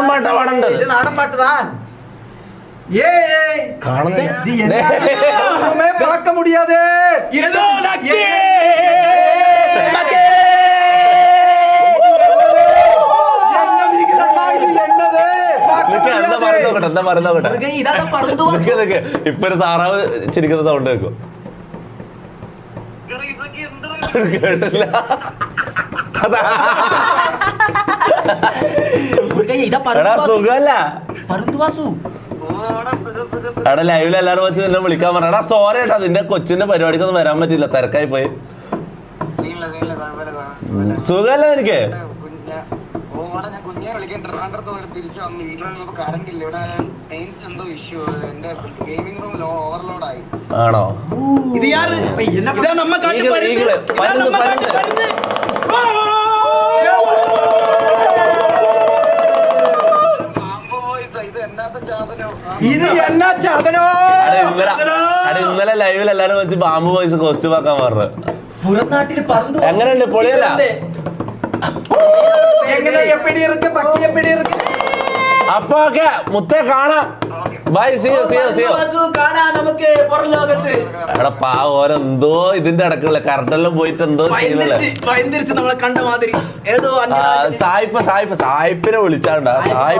നാടൻ പാട്ടാ പാടേണ്ടത് ഇത് നാടൻ പാട്ട് താൻ ஏய் കാണുന്നില്ല இது என்ன ஒண்ணுமே பார்க்க முடியாது ஏதோ நக்கி. நக்கி. என்னது இது அம்மா, இது என்னது பார்க்க നിക്ക് എന്താ முடியாது. പറയുന്ന നോക്കട്ടെ എന്താ പറയുന്ന നോക്കട്ടെ മുരുകൻ ഇതാണ് പറന്തു നിക്ക് നിക്ക് ഇപ്പൊ ഒരു താറാവ് ചിരിക്കുന്ന സൗണ്ട് കേൾക്കും കേട്ടില്ല അതാ മുരുകൻ ഇതാ എടാ പറന്തു സുഖല്ല പറന്തു വാസു. എടാ ലൈവിൽ എല്ലാരും വെച്ച് നിന്നെ വിളിക്കാൻ പറഞ്ഞ. എടാ സോറി ഏട്ടാ നിന്റെ കൊച്ചിന്റെ പരിപാടിക്കൊന്നും വരാൻ പറ്റില്ല തിരക്കായി പോയി. സുഖല്ല എനിക്ക് ആണോ ഞാൻ കുഞ്ഞെ വിളിക്കാൻ ട്രിവാൻഡ്രത്ത് പോയിട്ട് തിരിച്ചു വന്നു വീട്ടിലുള്ള ഇത് ഇന്നലെ ലൈവിൽ എല്ലാരും വെച്ച് ബാമ്പ് വോയിസ് കോസ്റ്റ്യൂം ആക്കാൻ പറഞ്ഞു. പുറം നാട്ടിൽ എങ്ങനെയുണ്ട് പൊളിയല്ല? എങ്ങനെ? എപ്പിടി മുത്തേ കാണാം. ബൈ സിയോ സിയോ സിയോ കാണാ പാവ ഇതിന്റെ ഇടക്കുള്ള കറണ്ടെല്ലാം പോയിട്ട് എന്തോ നമ്മളെ സായിപ്പ സായിപ്പ സായിപ്പിനെ വിളിച്ചാണ്ടാ? സായി